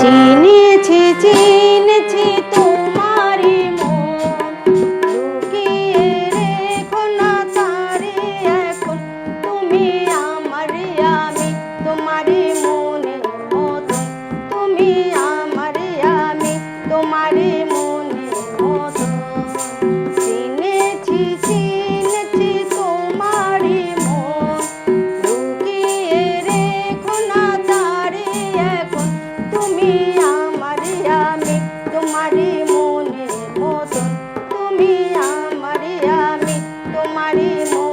চিনেছি চিনেছি tomaremos.